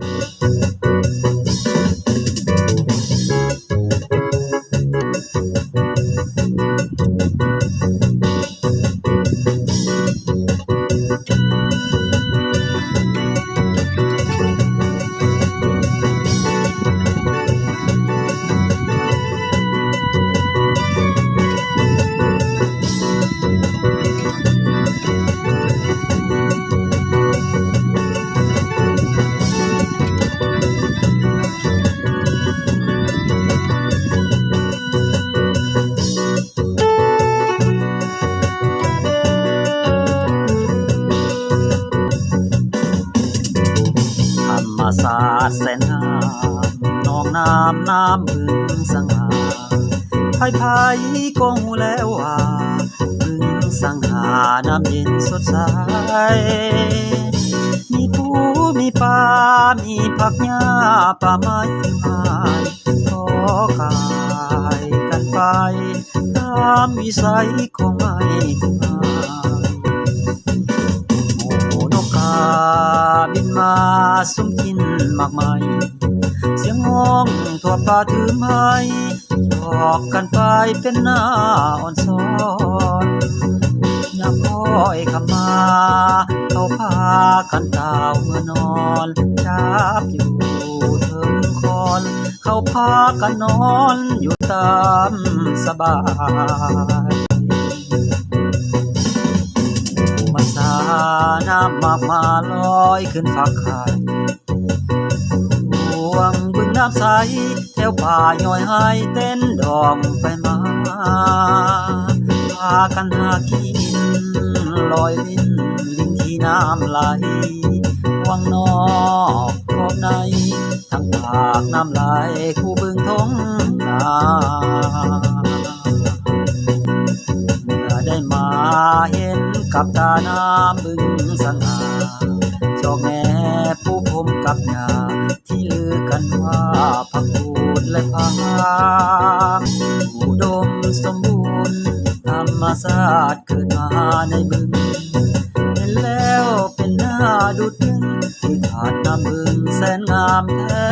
ธ แสนงามนองน้ำน้ำบึงสง่าภายภายก็หูแล้วว่าบึงสังหาน้ำเย็นสดใส มีปูมีปลามีผักหญ้าป่าไม้ที่ไม้ขอกายกันไปตามวิสัยของไม่ทุกไม้ บินมาสุมกินมากมาย เสียงห้องทั่วป่าถือไม้จอกกันไปเป็นหน้าอ่อนซ้อนยามคอยคำมาเขาพากันตาวเมื่อนอนจับอยู่ถึงคอน เขาพากันนอนอยู่ตามสบาย น้ำมากมาลอยขึ้นฝักไข่ห่วงบึงน้ำใสแถวป่าย่อยให้เต้นดอมไปมาพากันหากินลอยลิ้นลิงที่น้ำไหลวังนอกขอบใน ทั้งปากน้ำไหลคู่บึงทงนา กับตาน้ำบึงสง่าจอกแง่ผู้พมกับยาที่ลือกันว่าพักพูดและพามอุดมสมบูรณ์ธรรมศาสตร์เกิดมาในบึงเห็นแล้วเป็นหน้าดุดดึงที่ขาดน้ำบึงแสนงามแท้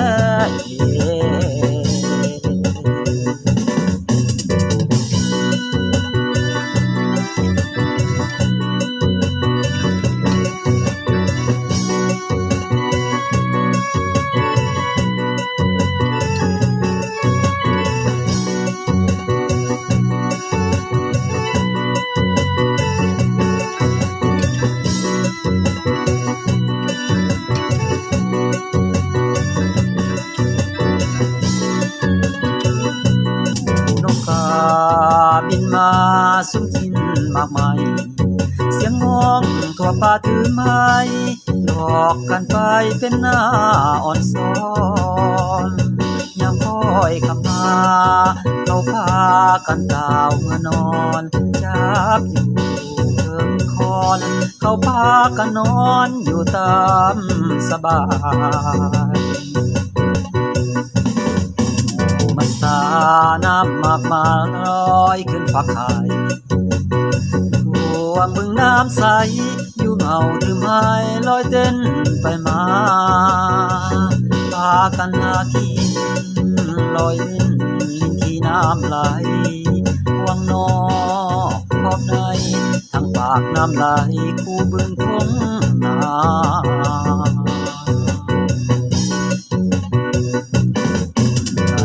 บินมาสุมกินมากมาย เสียงงองทั่วป่าถือไม้หลอกกันไปเป็นหน้าอ่อนซ้อนยามคอยคำมาเขาพากันดาวเมื่อนอนจับอยู่เทิงคอนเขาพากันนอนอยู่ตามสบายมันสาน้ำมากมาล อยขึ้นฝักไข่ห่วงบึงน้ำใส อยู่เงาถือไม้ลอยเต้นไปมาพากันหากินลอยเล่นลินที่น้ำไหลวังนอกขอบในทั้งปากน้ำไหลคู่บึงทงนา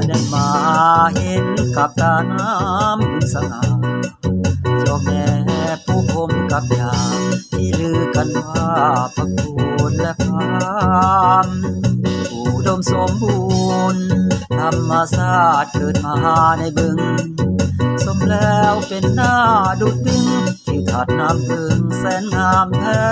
ได้มาเห็นกับตาน้ำบึง สง่าเจ้าแม่ผู้คมกับยาที่ลือกันว่าพักพูนและพามผู้ดมสมบูรณ์ธรรมศาสตร์เกิดมาในบึง สมแล้วเป็นหน้าดุดดึงที่ถัดน้ำบึงแสนงามแท้